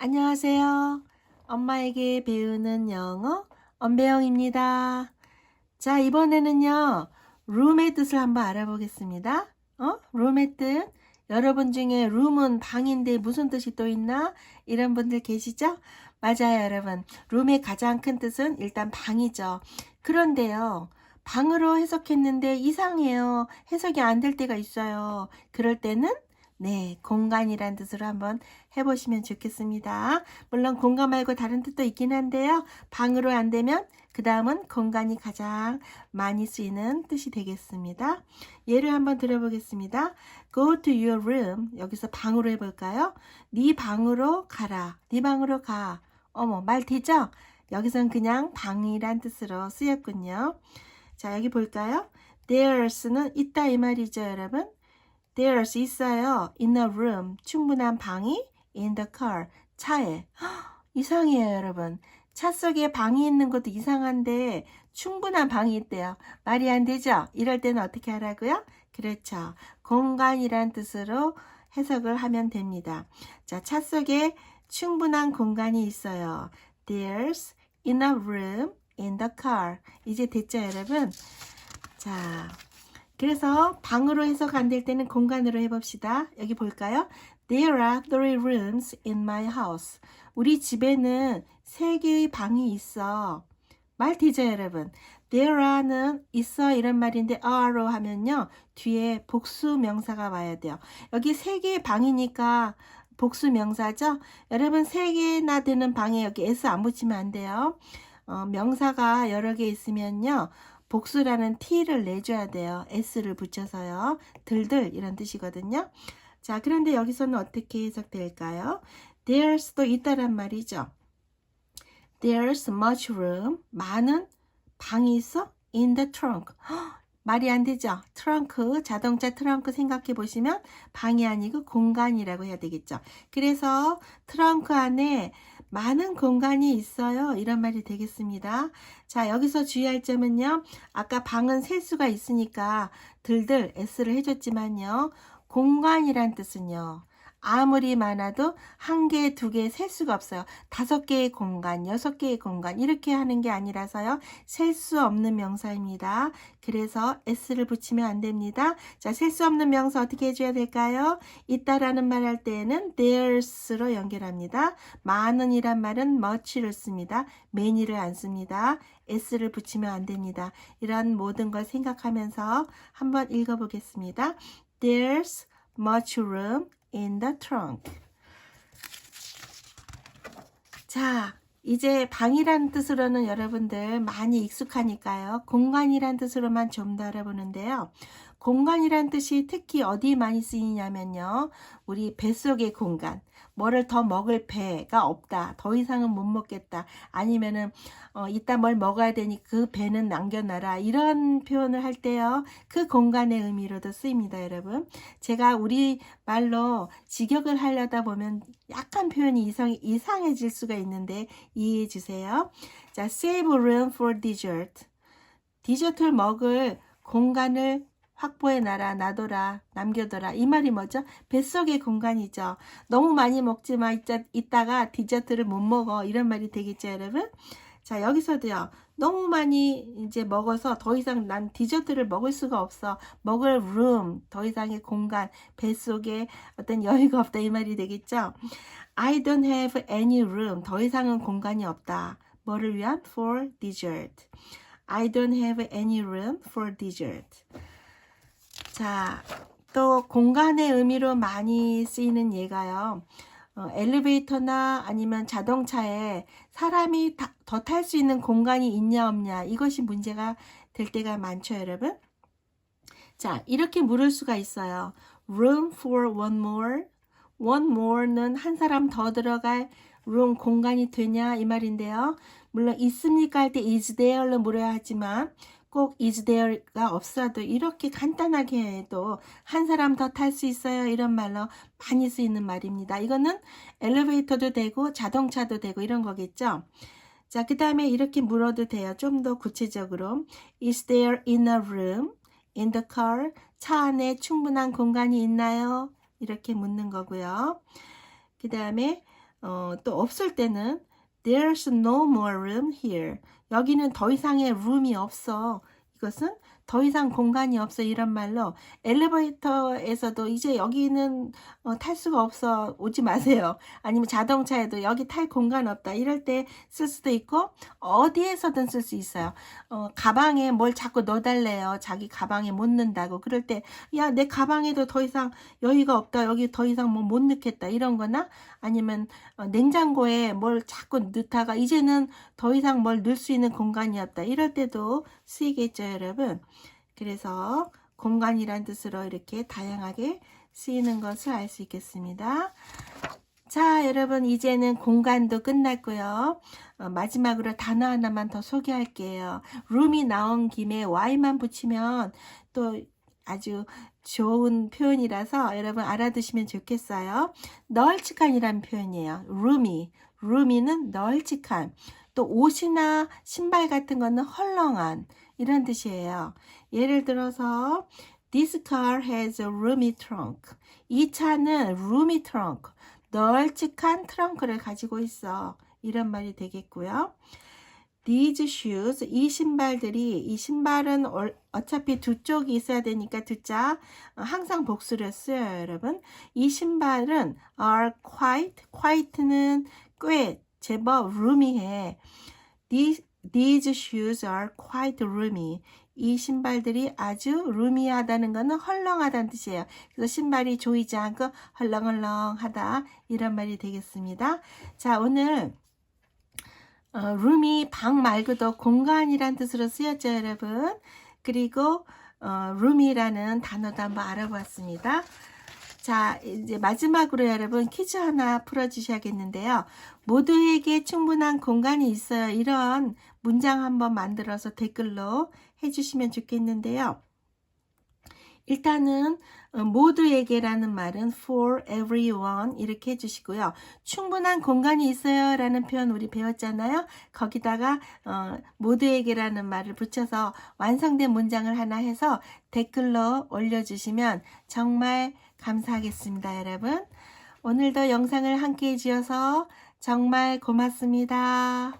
안녕하세요. 엄마에게 배우는 영어 엄배영입니다. 자, 이번에는요. 룸의 뜻을 한번 알아보겠습니다. 어? 룸의 뜻. 여러분 중에 룸은 방인데 무슨 뜻이 또 있나? 이런 분들 계시죠? 맞아요, 여러분. 룸의 가장 큰 뜻은 일단 방이죠. 그런데요. 방으로 해석했는데 이상해요. 해석이 안 될 때가 있어요. 그럴 때는 네, 공간이란 뜻으로 한번 해보시면 좋겠습니다. 물론 공간 말고 다른 뜻도 있긴 한데요. 방으로 안 되면 그 다음은 공간이 가장 많이 쓰이는 뜻이 되겠습니다. 예를 한번 들어보겠습니다. Go to your room. 여기서 방으로 해볼까요? 네 방으로 가라. 네 방으로 가. 어머, 말 되죠? 여기선 그냥 방이란 뜻으로 쓰였군요. 자, 여기 볼까요? There's는 있다 이 말이죠, 여러분. There's 있어요. In a room. 충분한 방이 in the car. 차에. 헉, 이상해요, 여러분. 차 속에 방이 있는 것도 이상한데 충분한 방이 있대요. 말이 안 되죠? 이럴 때는 어떻게 하라고요? 그렇죠. 공간이란 뜻으로 해석을 하면 됩니다. 자, 차 속에 충분한 공간이 있어요. There's in a room in the car. 이제 됐죠, 여러분? 자, 그래서 방으로 해석 안 될 때는 공간으로 해봅시다. 여기 볼까요? There are three rooms in my house. 우리 집에는 세 개의 방이 있어. 말 되죠, 여러분? There are는 있어 이런 말인데 are로 하면요 뒤에 복수 명사가 와야 돼요. 여기 세 개의 방이니까 복수 명사죠. 여러분 세 개나 되는 방에 여기 s 안 붙이면 안 돼요. 어, 명사가 여러 개 있으면요. 복수라는 t를 내줘야 돼요. s를 붙여서요. 들들 이런 뜻이거든요. 자, 그런데 여기서는 어떻게 해석될까요? There's도 있다란 말이죠. There's much room. 많은 방이 있어? In the trunk. 헉, 말이 안 되죠? 트렁크, 자동차 트렁크 생각해 보시면 방이 아니고 공간이라고 해야 되겠죠. 그래서 트렁크 안에 많은 공간이 있어요. 이런 말이 되겠습니다. 자, 여기서 주의할 점은요. 아까 방은 셀 수가 있으니까 들들 S를 해줬지만요. 공간이란 뜻은요. 아무리 많아도 한 개, 두 개 셀 수가 없어요. 다섯 개의 공간, 여섯 개의 공간 이렇게 하는 게 아니라서요. 셀 수 없는 명사입니다. 그래서 s를 붙이면 안 됩니다. 자, 셀 수 없는 명사 어떻게 해줘야 될까요? 있다라는 말 할 때에는 there's로 연결합니다. 많은이란 말은 much를 씁니다. many를 안 씁니다. s를 붙이면 안 됩니다. 이런 모든 걸 생각하면서 한번 읽어보겠습니다. There's much room in the trunk. 자, 이제 방이란 뜻으로는 여러분들 많이 익숙하니까요. 공간이란 뜻으로만 좀 더 알아보는데요. 공간이란 뜻이 특히 어디 많이 쓰이냐면요. 우리 뱃속의 공간. 뭐를 더 먹을 배가 없다. 더 이상은 못 먹겠다. 아니면은 어, 이따 뭘 먹어야 되니 그 배는 남겨놔라. 이런 표현을 할 때요. 그 공간의 의미로도 쓰입니다, 여러분. 제가 우리 말로 직역을 하려다 보면 약간 표현이 이상, 이상해질 수가 있는데 이해해 주세요. 자, save room for dessert. 디저트를 먹을 공간을 확보해 놔라, 놔둬라, 남겨둬라. 이 말이 뭐죠? 뱃속의 공간이죠. 너무 많이 먹지만 이따, 이따가 디저트를 못 먹어. 이런 말이 되겠죠, 여러분? 자, 여기서도요. 너무 많이 이제 먹어서 더 이상 난 디저트를 먹을 수가 없어. 먹을 room, 더 이상의 공간, 뱃속에 어떤 여유가 없다. 이 말이 되겠죠? I don't have any room. 더 이상은 공간이 없다. 뭐를 위한? For dessert. I don't have any room for dessert. 자, 또 공간의 의미로 많이 쓰이는 예가요. 어, 엘리베이터나 아니면 자동차에 사람이 더 탈 수 있는 공간이 있냐 없냐 이것이 문제가 될 때가 많죠, 여러분. 자, 이렇게 물을 수가 있어요. Room for one more. One more는 한 사람 더 들어갈 room 공간이 되냐 이 말인데요. 물론 있습니까 할 때 is there로 물어야 하지만 꼭 is there가 없어도 이렇게 간단하게 해도 한 사람 더 탈 수 있어요. 이런 말로 많이 쓰이는 말입니다. 이거는 엘리베이터도 되고 자동차도 되고 이런 거겠죠. 자, 그 다음에 이렇게 물어도 돼요. 좀 더 구체적으로. Is there in a room in the car? 차 안에 충분한 공간이 있나요? 이렇게 묻는 거고요. 그 다음에 어, 또 없을 때는 There's no more room here. 여기는 더 이상의 room이 없어. 이것은 더 이상 공간이 없어 이런 말로 엘리베이터에서도 이제 여기는 어, 탈 수가 없어. 오지 마세요. 아니면 자동차에도 여기 탈 공간 없다. 이럴 때 쓸 수도 있고 어디에서든 쓸 수 있어요. 어, 가방에 뭘 자꾸 넣어달래요. 자기 가방에 못 넣는다고. 그럴 때 야 내 가방에도 더 이상 여유가 없다. 여기 더 이상 뭐 못 넣겠다. 이런 거나 아니면 어, 냉장고에 뭘 자꾸 넣다가 이제는 더 이상 뭘 넣을 수 있는 공간이 없다. 이럴 때도 쓰이겠죠 여러분 그래서 공간이란 뜻으로 이렇게 다양하게 쓰이는 것을 알 수 있겠습니다 자 여러분 이제는 공간도 끝났고요 어, 마지막으로 단어 하나만 더 소개할게요 룸이 나온 김에 y만 붙이면 또 아주 좋은 표현이라서 여러분 알아두시면 좋겠어요. 널찍한이라는 표현이에요. roomy. roomy는 널찍한. 또 옷이나 신발 같은 거는 헐렁한 이런 뜻이에요. 예를 들어서 This car has a roomy trunk. 이 차는 roomy trunk. 널찍한 트렁크를 가지고 있어. 이런 말이 되겠고요. These shoes, 이 신발들이, 이 신발은 얼- 어차피 두 쪽이 있어야 되니까 두 짝, 어, 항상 복수를 써요, 여러분. 이 신발은 are quite, quite는 꽤, 제법 roomy해. These, these shoes are quite roomy. 이 신발들이 아주 루미하다는 것은 헐렁하다는 뜻이에요. 그래서 신발이 조이지 않고 헐렁헐렁하다 이런 말이 되겠습니다. 자 오늘 어, 룸이 방 말고도 공간이란 뜻으로 쓰였죠, 여러분. 그리고 어, 룸이라는 단어도 한번 알아보았습니다. 자, 이제 마지막으로 여러분 퀴즈 하나 풀어주셔야겠는데요. 모두에게 충분한 공간이 있어요. 이런 문장 한번 만들어서 댓글로 해주시면 좋겠는데요. 일단은 어, 모두에게라는 말은 for everyone 이렇게 해주시고요. 충분한 공간이 있어요 라는 표현 우리 배웠잖아요. 거기다가 어, 모두에게라는 말을 붙여서 완성된 문장을 하나 해서 댓글로 올려주시면 정말 감사하겠습니다 여러분. 오늘도 영상을 함께 해주셔서 정말 고맙습니다.